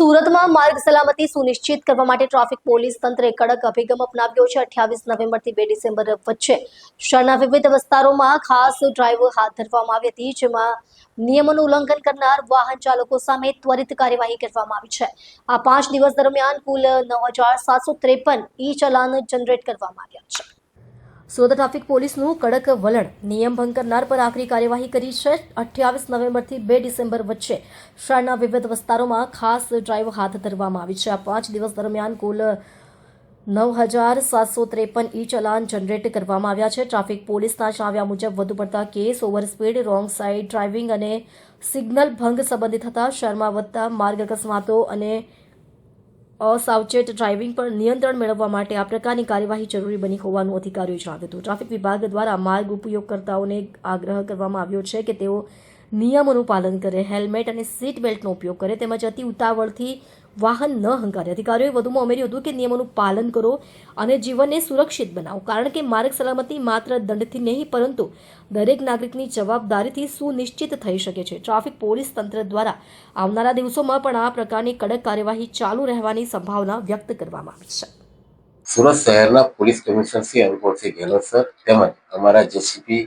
સુરતમાં માર્ગ સલામતી સુનિશ્ચિત કરવા માટે ટ્રાફિક પોલીસ તંત્રે કડક અભિગમ અપનાવ્યો છે. અઠ્યાવીસ નવેમ્બરથી બે ડિસેમ્બર વચ્ચે શહેરના વિવિધ વિસ્તારોમાં ખાસ ડ્રાઈવ હાથ ધરવામાં આવી હતી, જેમાં નિયમોનું ઉલ્લંઘન કરનાર વાહન ચાલકો સામે ત્વરિત કાર્યવાહી કરવામાં આવી છે. આ પાંચ દિવસ દરમિયાન કુલ નવ હજાર સાતસો ત્રેપન ઈ ચલાન જનરેટ કરવામાં આવ્યા છે. સુરત ટ્રાફિક પોલીસનું કડક વલણ. નિયમ ભંગ કરનાર પર આકરી કાર્યવાહી કરી છે. અઠ્યાવીસ નવેમ્બરથી બે ડિસેમ્બર વચ્ચે શહેરના વિવિધ વિસ્તારોમાં ખાસ ડ્રાઈવ હાથ ધરવામાં આવી છે. આ પાંચ દિવસ દરમિયાન કુલ નવ હજાર સાતસો ત્રેપન ઈ ચલાન જનરેટ કરવામાં આવ્યા છે. ટ્રાફિક પોલીસના જણાવ્યા મુજબ વધુ પડતા case, over speed, wrong side driving અને સિગ્નલ ભંગ સંબંધિત થતા શહેરમાં વધતા માર્ગ અકસ્માતો અને અસાવચેત ડ્રાઇવિંગ પર નિયંત્રણ મેળવવા માટે આ પ્રકારની કાર્યવાહી જરૂરી બની હોવાનું અધિકારીઓએ જણાવ્યું હતું. ટ્રાફિક વિભાગ દ્વારા માર્ગ ઉપયોગકર્તાઓને આગ્રહ કરવામાં આવ્યો છે કે તેઓ નિયમોનું પાલન કરે, હેલ્મેટ અને સીટ બેલ્ટનો ઉપયોગ કરે, તેમજ અતિ ઉતાવળથી વાહન ન હંકારે અધિકારીઓએ વધુમાં ઉમેર્યું હતું કે નિયમોનું પાલન કરો અને જીવનને સુરક્ષિત બનાવો. કારણ કે માર્ગ સલામતી માત્ર દંડથી નહીં, પરંતુ દરેક નાગરિકની જવાબદારીથી સુનિશ્ચિત થઈ શકે છે. ટ્રાફિક પોલીસ તંત્ર દ્વારા આવનારા દિવસોમાં પણ આ પ્રકારની કડક કાર્યવાહી ચાલુ રહેવાની સંભાવના વ્યક્ત કરવામાં આવી છે. સુરત શહેરના police commissioner Shri Anupamsinh Gehlot sir તેમજ અમારા જેસીપી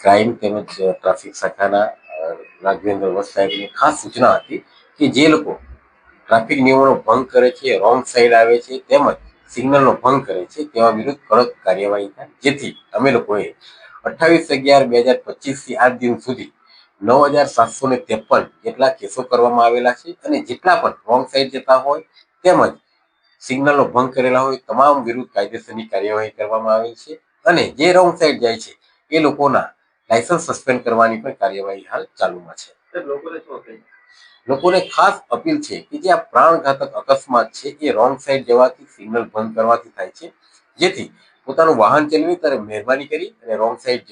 ક્રાઇમ તેમજ ટ્રાફિક શાખાના રાઘવેન્દ્ર વસ સાહેબની ખાસ સૂચના હતી કે જે લોકો ટ્રાફિક નિયમોનો ભંગ કરે છે રોંગ સાઈડ આવે છે, તેમજ સિગ્નલનો ભંગ કરે છે તેવા વિરુદ્ધ કડક કાર્યવાહી થાય. જેથી અમે લોકોએ અઠ્ઠાવીસ અગિયાર બે હજાર પચીસથી આજ દિન સુધી નવ હજાર સાતસો ને ત્રેપન જેટલા કેસો કરવામાં આવેલા છે અને જેટલા પણ રોંગ સાઈડ જતા હોય, તેમજ સિગ્નલનો ભંગ કરેલા હોય, તમામ વિરુદ્ધ કાયદેસરની કાર્યવાહી કરવામાં આવેલ છે. અને જે રોંગ સાઈડ જાય છે, એ લોકોના લાયસન્સ સસ્પેન્ડ કરવાની પણ કાર્યવાહી હાલ ચાલુમાં છે. લોકોને ખાસ અપીલ છે કે જે આ પ્રાણઘાતક અકસ્માત છે એ રોંગ સાઈડ જવાથી સિગ્નલ ભંગ કરવાથી થાય છે. જેથી પોતાનું વાહન ચલાવી ત્યારે મહેરબાની કરી અને રોંગ સાઈડ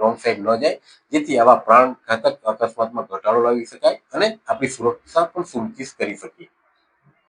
રોંગ સાઈડ ન જાય. જેથી આવા પ્રાણઘાતક અકસ્માતમાં ઘટાડો લાવી શકાય અને આપણી સુરક્ષા પણ સુનિશ્ચિત કરી શકીએ.